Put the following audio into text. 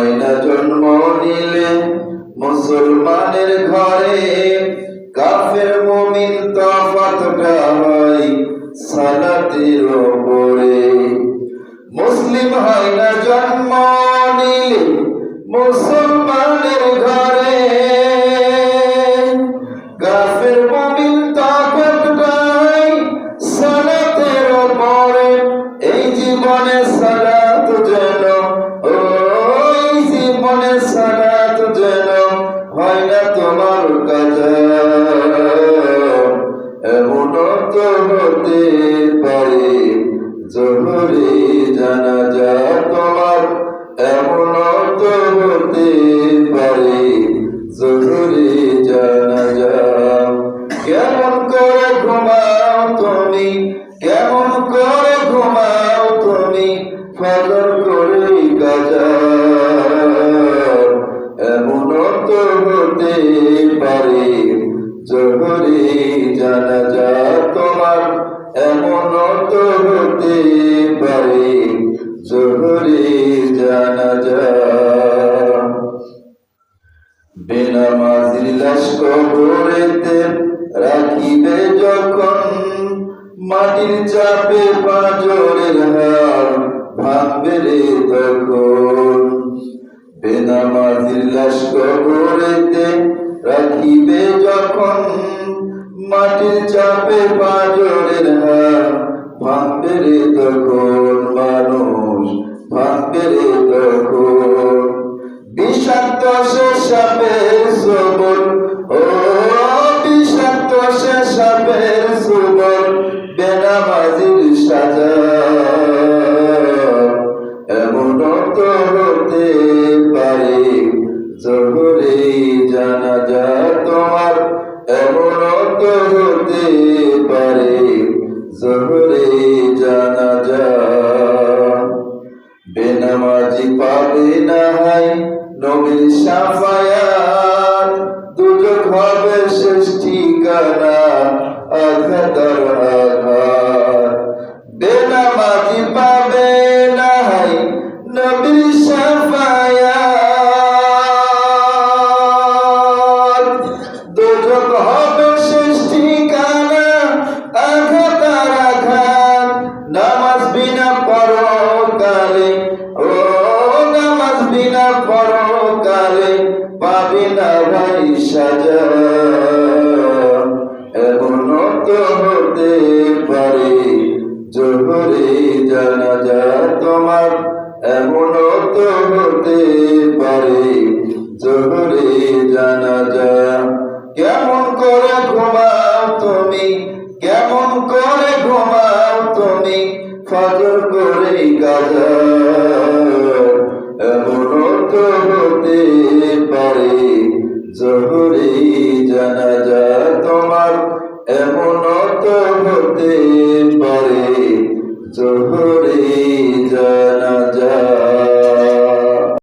হয় জন্ম নিলে মুসলমানের ঘরে কাফের মুমিন তফাতটা হয় সালাতের ওপরে মুসলিম হয় না জন্ম নিলে মুসলমানের ঘরে। কাফের মুমিন তফাতটা হয় সালাতের ওপরে এই জীবনে পারে জানা যা তোমার এমন তো হতে পারে। জহরে জানা যা লাশ কবরেতে রাখিবে যখন মাটির চাপে পাঁজরের হার ভাঙবে রে তখন। বেনামাজির লাশ কবরেতে রাখিবে যখন মাটির চাপে পাঁজরের হাত ভাঙবে রে তখন মানুষ ভাঙবে রে তখন জহরে জানা যা তোমার পাবি না ভাই সাজা। এমন তো হতে পারে, জোহরে জানা যা তোমার। এমন তো হতে পারে, জোহরে জানা যা